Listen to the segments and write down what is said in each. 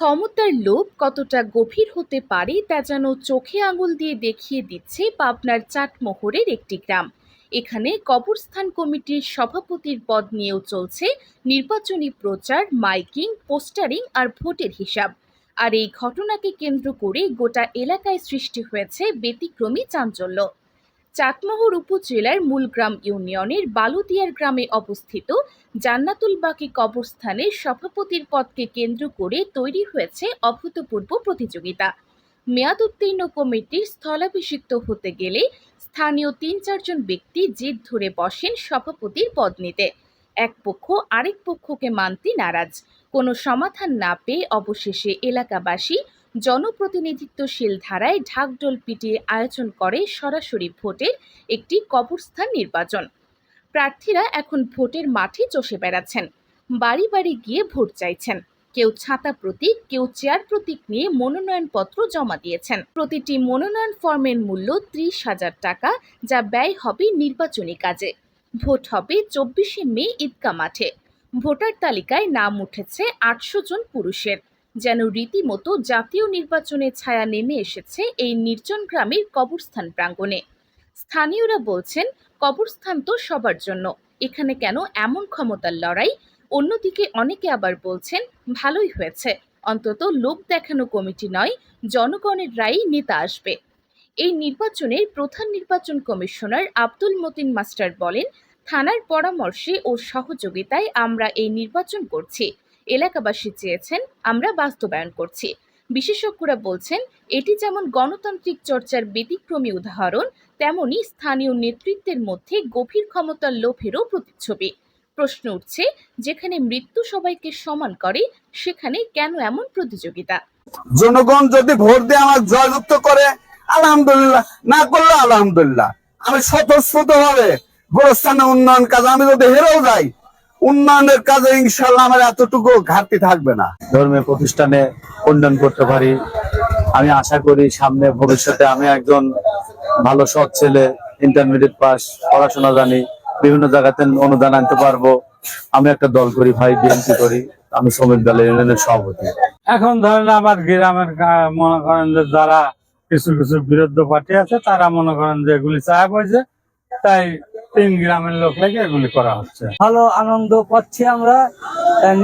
ক্ষমতার লোভ কতটা গভীর হতে পারে তা যেন চোখে আঙুল দিয়ে দেখিয়ে দিচ্ছে পাবনার চাটমোহরের একটি গ্রাম। এখানে কবরস্থান কমিটির সভাপতির পদ নিয়েও চলছে নির্বাচনী প্রচার, মাইকিং, পোস্টারিং আর ভোটের হিসাব। আর এই ঘটনাকে কেন্দ্র করে গোটা এলাকায় সৃষ্টি হয়েছে ব্যতিক্রমী চাঞ্চল্য। চাটমোহর উপজেলার মূলগ্রাম ইউনিয়নের বালুদিয়ার গ্রামে অবস্থিত জান্নাতুল বাকি কবরস্থানের সভাপতির পদকে কেন্দ্র করে তৈরি হয়েছে অভূতপূর্ব প্রতিযোগিতা। মেয়াদ উত্তীর্ণ কমিটির স্থলাভিষিক্ত হতে গেলে স্থানীয় তিন চারজন ব্যক্তি জিদ ধরে বসেন সভাপতির পদ নিতে। এক পক্ষ আরেক পক্ষকে মানতে নারাজ। কোনো সমাধান না পেয়ে অবশেষে এলাকাবাসী জনপ্রতিনিধিত্বশীল ধারায় ঢাকঢোল পিটিয়ে আয়োজন করে সরাসরি ভোটের একটি কবরস্থান নির্বাচন। প্রার্থীরা এখন ভোটের মাঠে চষে বেড়াচ্ছেন। বাড়ি বাড়ি গিয়ে ভোট চাইছেন। কেউ ছাতা প্রতীক, কেউ চেয়ার প্রতীক নিয়ে মনোনয়নপত্র জমা দিয়েছেন। প্রতিটি মনোনয়ন ফর্মের মূল্য ত্রিশ হাজার টাকা, যা ব্যয় হবে নির্বাচনী কাজে। ভোট হবে চব্বিশে মে ঈদগা মাঠে। ভোটার তালিকায় নাম উঠেছে আটশো জন পুরুষের। যেন রীতিমতো জাতীয় নির্বাচনের ছায়া নেমে এসেছে এই নির্জন গ্রামের কবরস্থান প্রাঙ্গণে। স্থানীয়রা বলছেন, কবরস্থান তো সবার জন্য, এখানে কেন এমন ক্ষমতার লড়াই? অন্যদিকে অনেকে আবার বলছেন, ভালোই হয়েছে, অন্তত লোক দেখানো কমিটি নয়, জনগণের রায়ই নেতা আসবে। এই নির্বাচনের প্রধান নির্বাচন কমিশনার আব্দুল মতিন মাস্টার বলেন, থানার পরামর্শে ও সহযোগিতায় আমরা এই নির্বাচন করছি এলাকাবাসী চেয়েছেন, আমরা বাস্তবায়ন করছি। বিশেষজ্ঞরা বলছেন, এটি যেমন গণতান্ত্রিক চর্চার ব্যতিক্রমী উদাহরণ, তেমনি স্থানীয় নেতৃত্বের মধ্যে গভীর ক্ষমতার লোভেরও প্রতিচ্ছবি। প্রশ্ন উঠছে, যেখানে মৃত্যু সবাইকে সমান করে, সেখানে কেন এমন প্রতিযোগিতা? জনগণ যদি ভোট দিয়ে আমার জয়যুক্ত করে, আলহামদুলিল্লাহ। না করলে আলহামদুলিল্লাহ। আমি স্বতঃস্ফূর্ত ভাবে গোরস্থানের উন্নয়ন কাজ, আমি যদি হেরেও যাই উন্নয়নের কাজে ইনশাল্লাহ আমার এতটুকু ঘাটতি থাকবে না। ধর্মীয় প্রতিষ্ঠানে উন্নয়ন করতে পারি। আমি আশা করি সামনে ভবিষ্যতে আমি একজন ভালো সৎ ছেলে ইন্টারমিডিয়েট পাস পড়াশোনা জানি বিভিন্ন জায়গাতে অনুদান আনতে পারব। আমি একটা দল করি ভাই বিএনপি করি। আমি শ্রমিক দলের ইউনিয়নের সভাপতি। এখন ধরেন আমার গ্রামের মনে করেন যে যারা কিছু কিছু বিরুদ্ধ পার্টি আছে তারা মনে করেন যে এগুলি চাপ হয়েছে তাই তিন গ্রামের লোক লেগে এগুলি করা হচ্ছে। ভালো আনন্দ পাচ্ছি আমরা।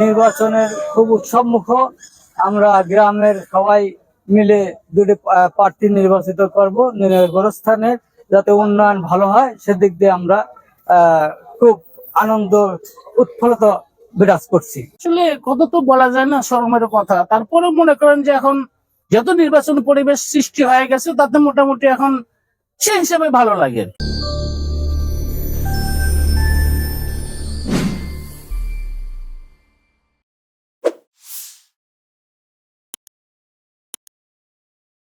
নির্বাচনের খুব উৎসবমুখ আমরা গ্রামের সবাই মিলে দুটি প্রার্থী নির্বাচিত করব গোরস্থানের যাতে উন্নয়ন ভালো হয়, সেদিক দিয়ে আমরা খুব আনন্দ, উৎফুল্লত বিরাজ করছি। আসলে কত তো বলা যায় না, শরমের কথা। তারপরে মনে করেন যে এখন যত নির্বাচন পরিবেশ সৃষ্টি হয়ে গেছে, তাতে মোটামুটি এখন সে হিসাবে ভালো লাগে।